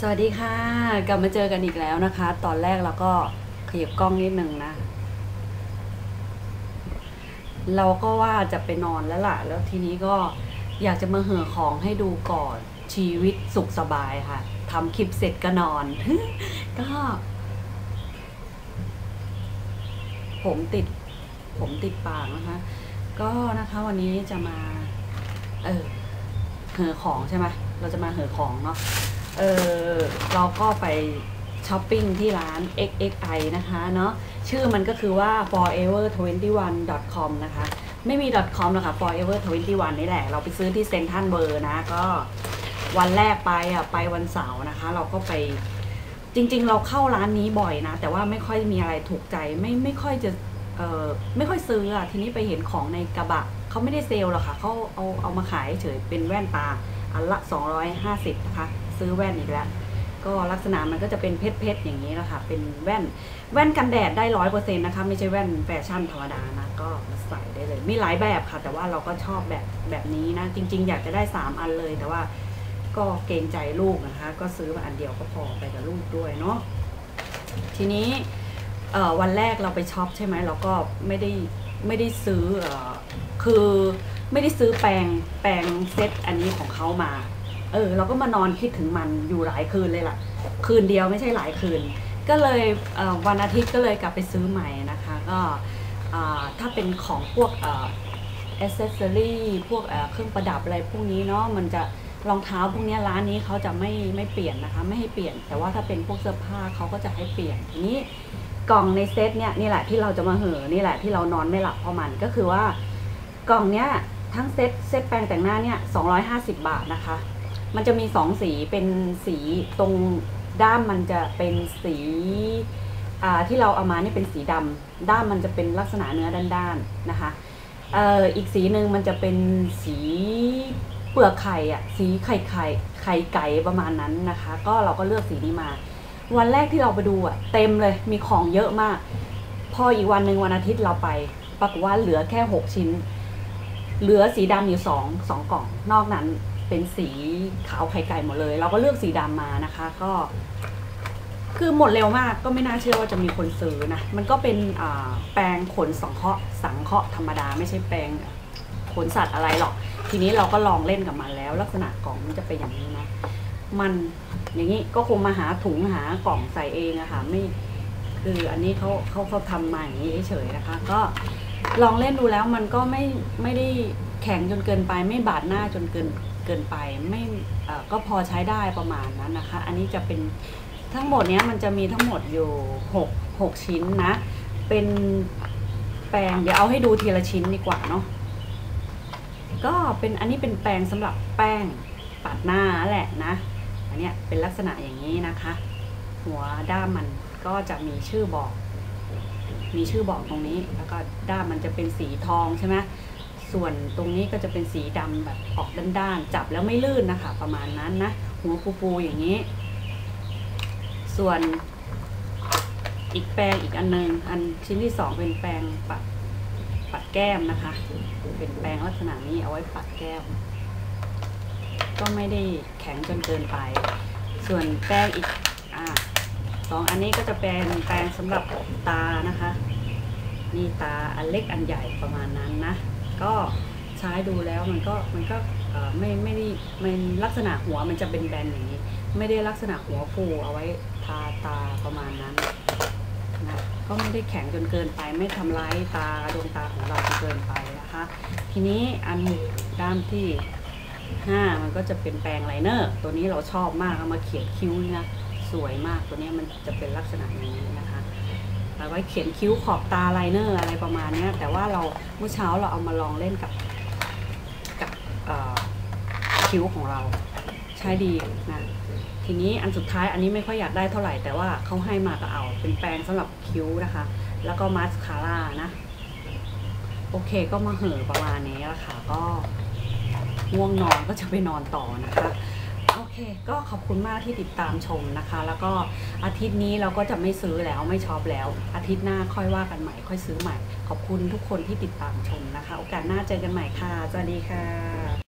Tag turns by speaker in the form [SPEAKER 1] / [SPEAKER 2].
[SPEAKER 1] สวัสดีค่ะ กลับมาเจอกันอีกแล้วนะคะ ตอนแรกเราก็ขยับกล้องนิดนึงนะ เราก็ว่าจะไปนอนแล้วล่ะ แล้วทีนี้ก็อยากจะมาเห่อของให้ดูก่อนชีวิตสุขสบายค่ะทำคลิปเสร็จก็นอน ก็ ผมติด ผมติดปากนะคะ ก็นะคะวันนี้จะมา เออเห่อของใช่ไหมเราจะมาเห่อของเนาะ เออเราก็ไปช้อปปิ้งที่ร้าน XXI นะคะเนาะชื่อมันก็คือว่า forever21.com นะคะ ไม่มี .com หรอกค่ะ forever21 นี่แหละ เราไปซื้อที่เซ็นทรัลเบอร์นะ ก็วันแรกไปอะไปวันเสาร์นะคะ เราก็ไปจริง ๆ เราเข้าร้านนี้บ่อยนะ แต่ว่าไม่ค่อยมีอะไรถูกใจไม่ไม่ค่อยจะเออไม่ค่อยซื้ออะทีนี้ไปเห็นของในกระบะเขาไม่ได้เซลล์หรอกค่ะเขาเอาเอามาขายเฉยเป็นแว่นตาอันละ 250นะคะ ซื้อแว่นอีกแล้ว ก็ลักษณะมันก็จะเป็นเพชรๆอย่างนี้แหละค่ะ เป็นแว่นแว่นกันแดดได้ร้อยเปอร์เซ็นต์นะคะ ไม่ใช่แว่นแฟชั่นธรรมดานะ ก็ใส่ได้เลย มีหลายแบบค่ะ แต่ว่าเราก็ชอบแบบแบบนี้นะ จริง ๆ อยากจะได้ 3 อันเลย แต่ว่าก็เกรงใจลูกนะคะ ก็ซื้อมาอันเดียวก็พอไปกับลูกด้วยเนาะ ทีนี้วันแรกเราไปช็อปใช่ไหมเราก็ไม่ได้ไม่ได้ซื้ออคือไม่ได้ซื้อแปรงแปรงเซตอันนี้ของเขามา เออ เราก็มานอนคิดถึงมันอยู่หลายคืนเลยล่ะ คืนเดียวไม่ใช่หลายคืน ก็เลยเออวันอาทิตย์ก็เลยกลับไปซื้อใหม่นะคะ ก็อ่าถ้าเป็นของพวกเอ่ออ c เซสซอรี่พวกเออเครื่องประดับอะไรพวกนี้เนาะมันจะรองเท้าพวกนี้ร้านนี้เขาจะไม่ไม่เปลี่ยนนะคะ ไม่ให้เปลี่ยน แต่ว่าถ้าเป็นพวกเสื้อผ้าเขาก็จะให้เปลี่ยนทีนี้กล่องในเซตเนี่ยนี่แหละที่เราจะมาเห่อนี่แหละที่เรานอนไม่หลับเพราะมันก็คือว่ากล่องเนี้ยทั้งเซตเซตแปรงแต่งหน้าเนี่ย250บาทนะคะ มันจะมีสองสีเป็นสีตรงด้ามมันจะเป็นสีที่เราเอามาเนี่ยเป็นสีดำด้ามมันจะเป็นลักษณะเนื้อด้านๆนะคะอออีกสีหนึ่งมันจะเป็นสีเปลือกไข่อะสีไข่ไข่ไข่ไก่ประมาณนั้นนะคะ ก็เราก็เลือกสีนี้มา วันแรกที่เราไปดูอะเต็มเลยมีของเยอะมาก พออีกวันหนึ่งวันอาทิตย์เราไปปรากฏว่าเหลือแค่หกชิ้น เหลือสีดำอยู่สองสองกล่อง นอกนั้น เป็นสีขาวไข่ไก่หมดเลย เราก็เลือกสีดำมานะคะ ก็ คือหมดเร็วมากก็ไม่น่าเชื่อว่าจะมีคนซื้อนะ มันก็เป็นแปรงขนสังเคราะห์สังเคราะห์ธรรมดาไม่ใช่แปรงขนสัตว์อะไรหรอก ทีนี้เราก็ลองเล่นกับมันแล้ว ลักษณะกล่องมันจะเป็นอย่างนี้นะมันอย่างนี้ก็คงมาหาถุงหากล่องใส่เองอะค่ะไม่คืออันนี้เขาเขาเขาทำมาอย่างนี้เฉยๆนะคะ ก็ลองเล่นดูแล้วมันก็ไม่ไม่ได้ แข็งจนเกินไปไม่บาดหน้าจนเกินเกินไปไม่ก็พอใช้ได้ประมาณนั้นนะคะ อันนี้จะเป็นทั้งหมดเนี้ยมันจะมีทั้งหมดอยู่หกหกชิ้นนะ เป็นแปรงเดี๋ยวเอาให้ดูทีละชิ้นดีกว่าเนาะก็เป็นอันนี้เป็นแปรงสำหรับแป้งปัดหน้าแหละนะ อันเนี้ยเป็นลักษณะอย่างนี้นะคะ หัวด้ามมันก็จะมีชื่อบอก มีชื่อบอกตรงนี้แล้วก็ด้ามมันจะเป็นสีทองใช่ไหม ส่วนตรงนี้ก็จะเป็นสีดำแบบออกด้านๆ จับแล้วไม่ลื่นนะคะ ประมาณนั้นนะ หัวฟูๆอย่างนี้ ส่วนอีกแปรงอีกอันหนึง อันชิ้นที่สองเป็นแปรงปัดปัดแก้มนะคะ เป็นแปรงลักษณะนี้เอาไว้ปัดแก้ม ก็ไม่ได้แข็งจนเกินไป ส่วนแป้งอีกอ่าสองอันนี้ก็จะเป็นแปรงสำหรับตานะคะ นี่ตาอันเล็กอันใหญ่ประมาณนั้นนะ ก็ใช้ดูแล้วมันก็มันก็ไม่ไม่ได้มันลักษณะหัวมันจะเป็นแบนอย่างนี้ ไม่ได้ลักษณะหัวฟูเอาไว้ทาตาประมาณนั้นนะก็ไม่ได้แข็งจนเกินไป ไม่ทำร้ายตาดวงตาของเราจนเกินไปนะคะ ทีนี้อันด้านที่ห้ามันก็จะเป็นแปรงไลเนอร์ ตัวนี้เราชอบมากเอามาเขียนคิ้วนี่นะสวยมากตัวนี้มันจะเป็นลักษณะนี้นะคะ เอาไว้เขียนคิ้วขอบตาไลเนอร์อะไรประมาณนี้แต่ว่าเราเมื่อเช้าเราเอามาลองเล่นกับกับคิ้วของเราใช้ดีนะทีนี้อันสุดท้ายอันนี้ไม่ค่อยอยากได้เท่าไหร่แต่ว่าเขาให้มาก็เอาเป็นแปรงสำหรับคิ้วนะคะ แล้วก็มาสคาร่านะโอเคก็มาเห่อประมาณนี้ละค่ะก็ง่วงนอนก็จะไปนอนต่อนะคะ คก็ขอบคุณมากที่ติดตามชมนะคะ แล้วก็อาทิตย์นี้เราก็จะไม่ซื้อแล้วไม่ช็อปแล้ว อาทิตย์หน้าค่อยว่ากันใหม่ ค่อยซื้อใหม่ ขอบคุณทุกคนที่ติดตามชมนะคะ โอกาสหน้าเจอกันใหม่ค่ะสวัสดีค่ะ